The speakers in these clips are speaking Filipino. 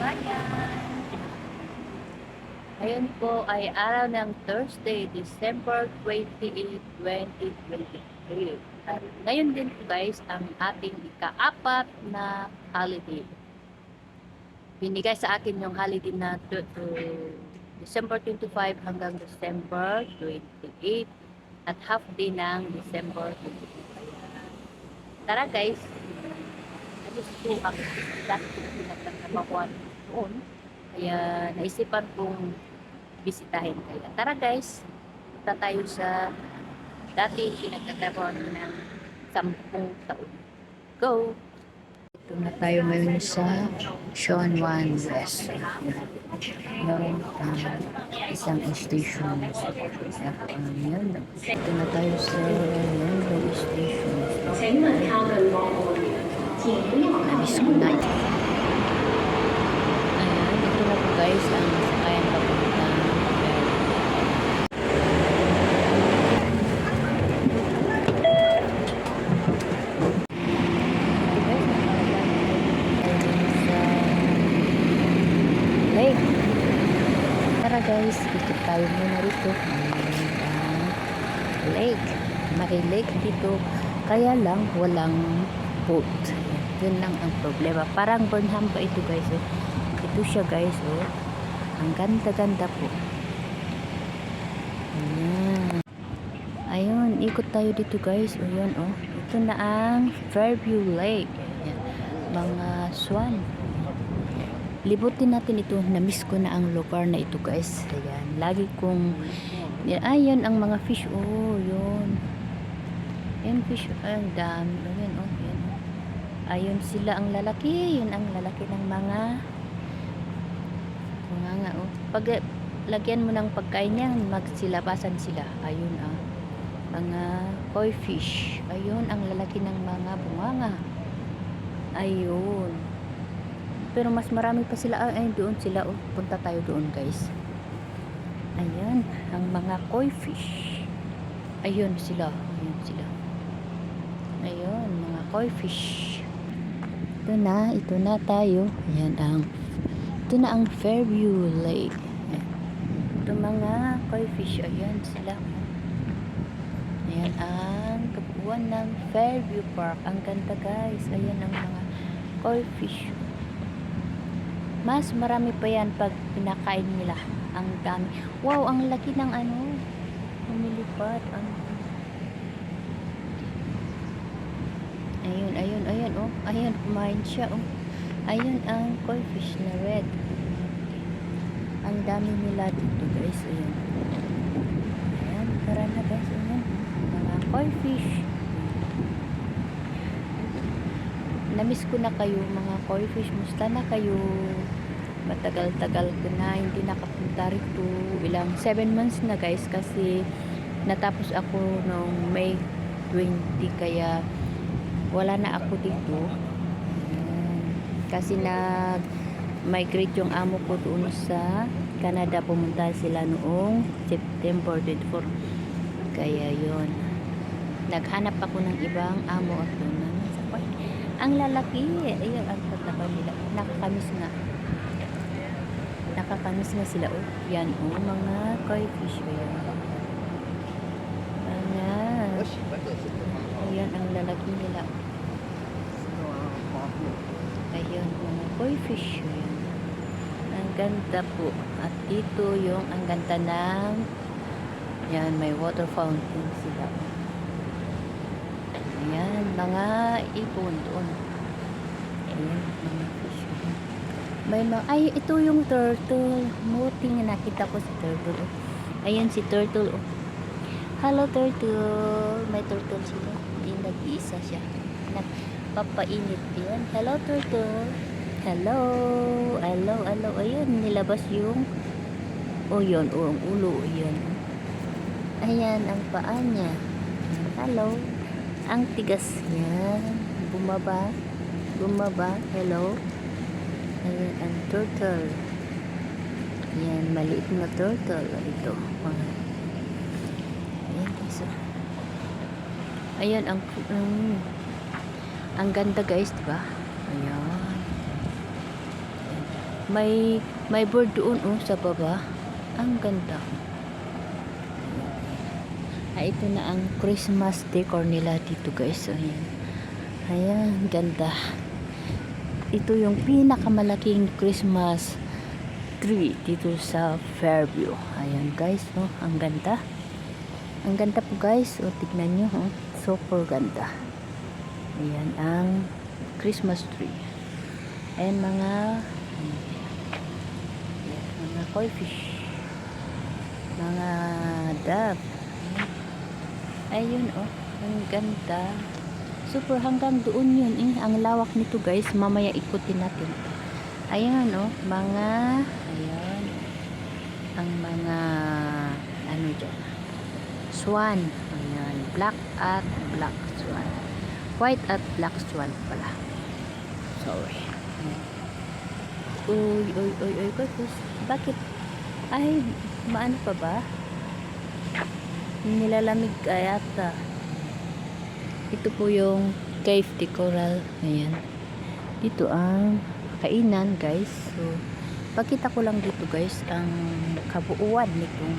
kabayan! Ngayon po ay araw ng Thursday, December 28, 2023. At ngayon din po guys ang ating ikaapat na holiday. Binigay sa akin yung holiday na to, to December 25 hanggang December 28 at half day ng December 22. Kaya, Tara guys, alis po ang dati kong pinagtatrabahuan doon. Kaya naisipan kong bisitahin kayo. Tara guys, punta tayo sa dati pinagtatrabaho ng sampung taon. Go! Ito na tayo ngayon sa Sean Wan West. Yung um, isang station. Um, yun. Ito na tayo sa railway station. Nabis ko na ito guys ang sakayan papunta. Lake. Tara guys, dito tayo muna rito. Ang lake. May dito. Kaya lang walang boat. Yun lang ang problema. Parang Burnham pa ito guys. Oh. Ito siya guys. Oh. Ang ganda-ganda po. Ayun, ikot tayo dito guys. O yun oh. Ito na ang Fairview Lake. Mga swan. Libutin natin ito. Namiss ko na ang lugar na ito guys. Ayan. Lagi kong... Ayan ang mga fish. Oh, yun. Ayan fish. Ang dami. Ayan oh. Oh. Ayun sila ang lalaki. Yun ang lalaki ng mga mga nga oh. Pag lagyan mo ng pagkain yan, magsilabasan sila. Ayun ah. Mga koi fish. Ayun ang lalaki ng mga bunganga. Ayun. Pero mas marami pa sila. Ay, ay, doon sila. Oh. Punta tayo doon guys. Ayan. Ang mga koi fish. Ayun sila. Ayun sila. Ayun. Mga koi fish. Ito na. Ito na tayo. Ayan ang ito na ang Fairview Lake. Ito mga koi fish. Ayan sila. Ayan ang kabuuan ng Fairview Park. Ang ganda guys. Ayan ang mga koi fish. Mas marami pa yan pag pinakain nila. Ang dami. Wow, ang laki ng ano. Lumilipad. Ang... Ayun, ayun, ayun. Oh. Ayun, kumain siya. Oh. Ayun ang koi fish na red. Ang dami nila dito guys. Ayun. Ayan, tara na guys. Ayun. Mga koi fish. Namiss ko na kayo mga koi fish. Musta na kayo? Matagal-tagal ko na hindi nakapunta rito. Ilang 7 months na guys kasi natapos ako noong May 20 kaya wala na ako dito. Kasi nag migrate yung amo ko doon sa Canada. Pumunta sila noong September 24. Kaya yon Naghanap ako ng ibang amo at doon na Ang lalaki. Ayun, ang tataba nila. Nakakamis nga. Nakakamis nga sila. Oh, yan. Oh, mga koi fish. Ayan. Ayan. Ayan ang lalaki nila. Ayun, mga koi fish. Ang ganda po. At dito yung ang ganda ng yan, may water fountain sila. Ayan, mga ipon doon. Ayan, mga fish. Ayan. May mga, ay, ito yung turtle. Muti nga nakita ko si turtle. Oh. Ayan si turtle. Oh. Hello, turtle. May turtle sila. Hindi nag-iisa siya. Nagpapainit yan. Hello, turtle. Hello. Hello, hello. Ayun, nilabas yung oh, yun, o ang ulo. Ayan. Ayan, ang paa niya. Hello. Ang tigas niya. Bumaba. Bumaba. Hello. Ayan, ang turtle. Ayan, maliit na turtle. Ito. Ayan, isa. Ayan, ang, um, ang ganda guys, diba? Ayan. May may bird doon oh sa baba. Ang ganda. Ay, ito na ang Christmas decor nila dito guys. So, ayan. Ayan, ganda. Ito yung pinakamalaking Christmas tree dito sa Fairview. Ayan guys, oh, ang ganda. Ang ganda po guys. O, tignan nyo. Oh. Super ganda. Ayan ang Christmas tree. Ayan, mga koi fish. Mga dove. Ayun oh. Ang ganda. Super hanggang doon yun eh. Ang lawak nito guys. Mamaya ikutin natin. Ayan oh. Mga ayan. Ang mga ano dyan. Swan. Ayan. Black at black swan. White at black swan pala. Sorry. Ayan. Uy, uy, uy, uy, uy. Bakit? Ay, maano pa ba? Nilalamig ka yata. Ito po yung cave de coral. Ayan. Dito ang kainan, guys. So, pakita ko lang dito, guys, ang kabuuan nitong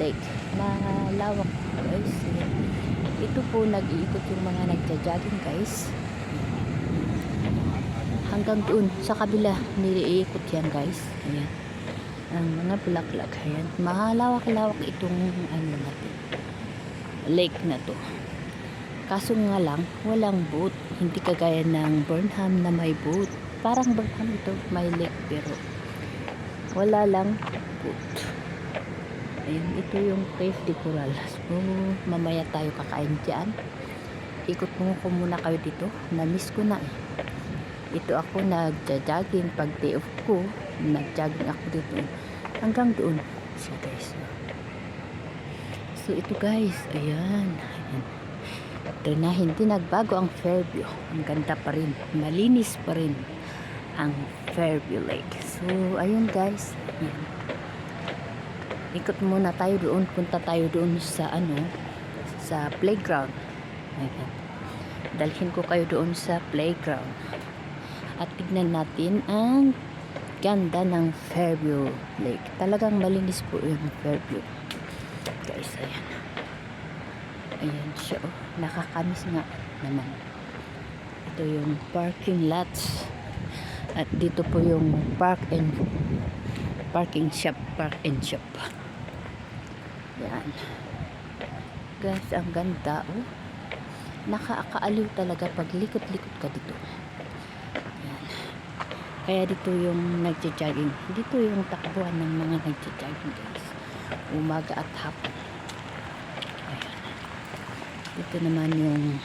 lake. Malawak, guys. Ayan. Ito po, nag-iikot yung mga nagja-jogging, guys. Hanggang doon, sa kabila, niliikot yan, guys. Ayan. Ang mga bulaklak, ayan. Mahalawak-lawak itong, ano natin, lake na to. Kaso nga lang, walang boat. Hindi kagaya ng Burnham na may boat. Parang Burnham ito, may lake pero wala lang boat. Ayun, ito yung cave de coral. So, mamaya tayo kakain dyan. Ikot mo ko muna kayo dito. Na-miss ko na eh. Ito ako nagja-jogging pag day off ko. Nag-jogging ako dito. Hanggang doon. So guys. So ito guys. Ayan. Ayan. Ito na hindi nagbago ang Fairview. Ang ganda pa rin. Malinis pa rin ang Fairview Lake. So, ayun guys. Ayan. Ikot muna tayo doon. Punta tayo doon sa ano, sa playground. Ayan. Dalhin ko kayo doon sa playground. At tignan natin ang ganda ng Fairview Lake. Talagang malinis po yung Fairview. Guys, ayan. Ayan siya. Oh. Nakakamis nga naman. Ito yung parking lots. At dito po yung park and parking shop. Park and shop. Yan. Guys, ang ganda. Oh. Nakakaaliw talaga pag likot-likot ka dito. Kaya dito yung nagja-jogging. Dito yung takbuhan ng mga nagja-jogging guys. Umaga at hapon. Ayan. Dito naman yung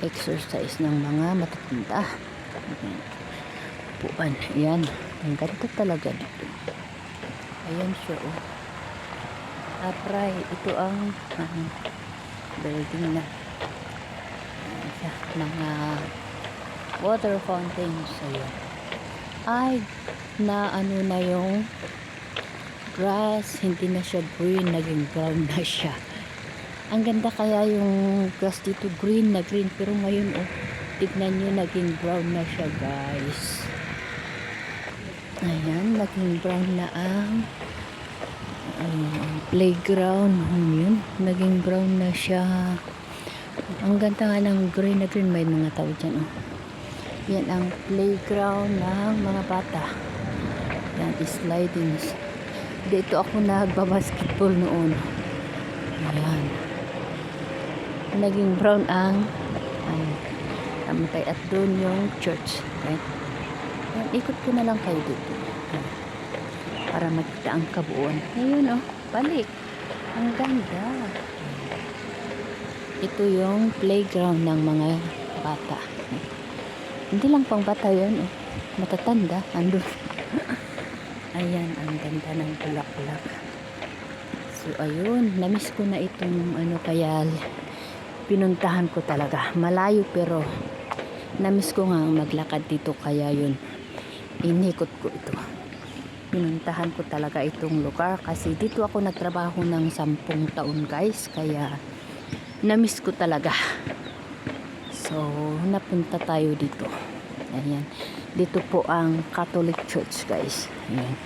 exercise ng mga matatanda. Ayan. Puan. Ayan. Ang ganda talaga dito. Ayan siya oh. Apray. Ito ang ano, building na. Ayan siya. Mga water fountains. Ayan. Ay, na ano na yung grass. Hindi na siya green. Naging brown na siya. Ang ganda kaya yung grass dito green na green pero ngayon oh tignan nyo naging brown na siya guys ayan naging brown na ang ang playground yun naging brown na siya ang ganda nga ng green na green may mga tao dyan oh yan ang playground ng mga bata. Yan slidings dito ako nagbabasketball noon. Ayan naging brown ang ano, tamatay at doon yung church right? Ayan, ikot ko na lang kayo dito. Para makita ang kabuuan. Ayun oh, balik. Ang ganda. Ito yung playground ng mga bata hindi lang pang bata yun oh. matatanda andun ayan ang ganda ng bulaklak so ayun namiss ko na itong ano kaya pinuntahan ko talaga. Malayo pero namiss ko nga maglakad dito kaya yun inikot ko ito. Pinuntahan ko talaga itong lugar kasi dito ako nagtrabaho ng sampung taon guys kaya namiss ko talaga. So napunta tayo dito. Ayan. Dito po ang Catholic Church, guys. Ayan.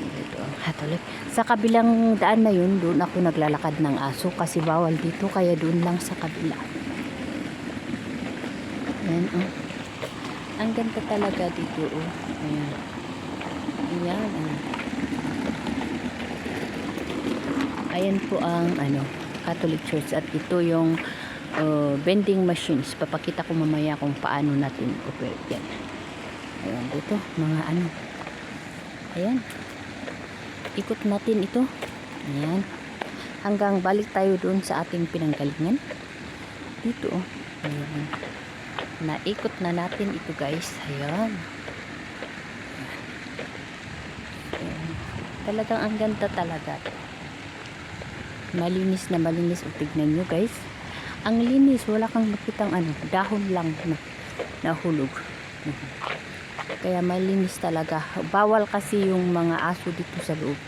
Dito ang Catholic. Sa kabilang daan na yun, doon ako naglalakad ng aso kasi bawal dito, kaya doon lang sa kabila. Ayan, oh. Ang ganda talaga dito, oh. Ayan. Ayan, oh. Ayan po ang ano, Catholic Church at ito yung uh, vending machines. Papakita ko mamaya kung paano natin operate yan. Ayan dito, mga ano. Ayan. Ikot natin ito. Ayan. Hanggang balik tayo doon sa ating pinanggalingan. Dito, oh. Ayan. Naikot na natin ito guys. Ayan. Ayan. Talagang ang ganda talaga malinis na malinis o tignan nyo guys ang linis wala kang makitang ano dahon lang na nahulog kaya malinis talaga. Bawal kasi yung mga aso dito sa loob.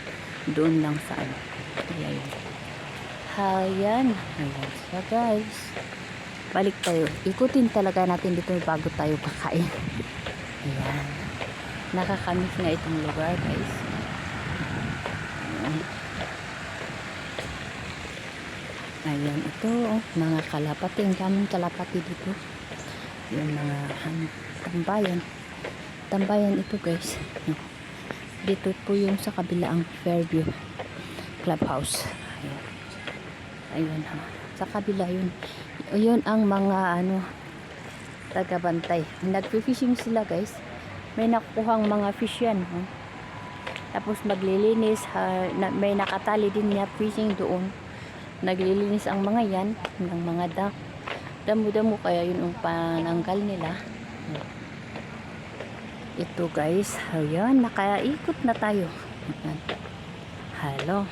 Doon lang sa ano. Kaya yun. Ayan. Ayan siya guys. Balik tayo. Ikutin talaga natin dito bago tayo kakain. Ayan. Nakakamiss nga itong lugar guys ayan Ayan, ito, oh, mga kalapati. Ang daming kalapati dito. Yung mga ano, tambayan. Tambayan ito, guys. Dito po yung sa kabila ang Fairview Clubhouse. Ayan. Ayan, ha. Sa kabila yun. Yun ang mga, ano, tagabantay. Nagpi-fishing sila, guys. May nakukuhang mga fish yan, oh. Tapos maglilinis, ha, na, may nakatali din niya fishing doon naglilinis ang mga yan ng mga da damo-damo kaya yun ang pananggal nila. Ito guys. Ayan nakaikot na tayo. Ayan. halo.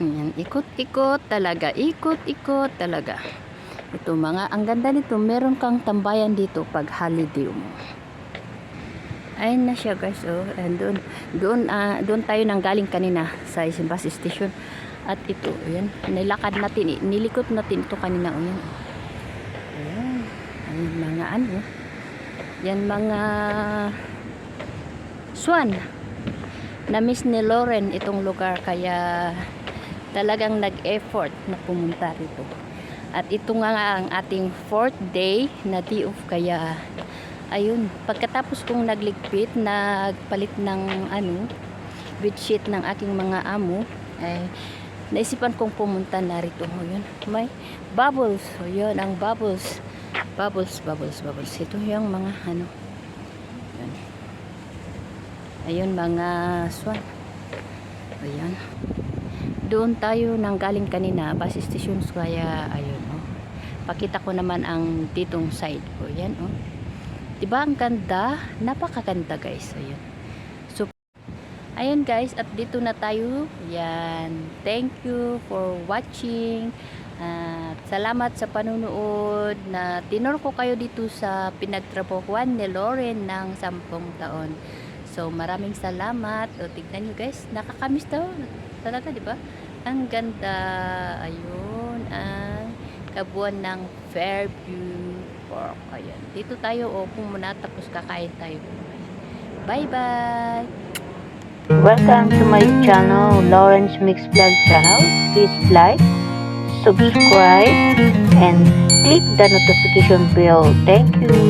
Ayan ikot-ikot talaga ikot-ikot talaga. Ito mga ang ganda nito meron kang tambayan dito pag holiday mo. Ayun na siya guys. Oh doon doon ah, doon tayo nang galing kanina sa bus station at ito, ayan, nilakad natin, eh, nilikot natin ito kanina, ayan. Ayan, ayan mga ano, yan mga swan. Na-miss ni Lauren itong lugar, kaya talagang nag-effort na pumunta rito. At ito nga ang ating fourth day na day off, kaya ayun, pagkatapos kong nagligpit, nagpalit ng ano, bedsheet ng aking mga amo, ay naisipan kong pumunta narito oh, yun. May bubbles so yun ang bubbles. Bubbles bubbles bubbles. Ito yung mga ano. Yun. ayun mga swan. Ayan doon tayo nang galing kanina bus stations kaya ayun oh. Pakita ko naman ang ditong side ko. Yan oh. Diba ang ganda? Napakaganda guys. Ayun Ayan guys, at dito na tayo. Yan. Thank you for watching. At salamat sa panunood na tinor ko kayo dito sa pinagtrabahuan ni Lauren ng 10 taon. So maraming salamat. O tignan nyo guys, nakakamiss daw. Talaga, ba? Ang ganda. Ayun, ang kabuuan ng Fairview Park. Ayan. Dito tayo o muna tapos kakain tayo. Bye-bye! Welcome to my channel, Lawrence Mix Vlog channel. Please like, subscribe, and click the notification bell. Thank you.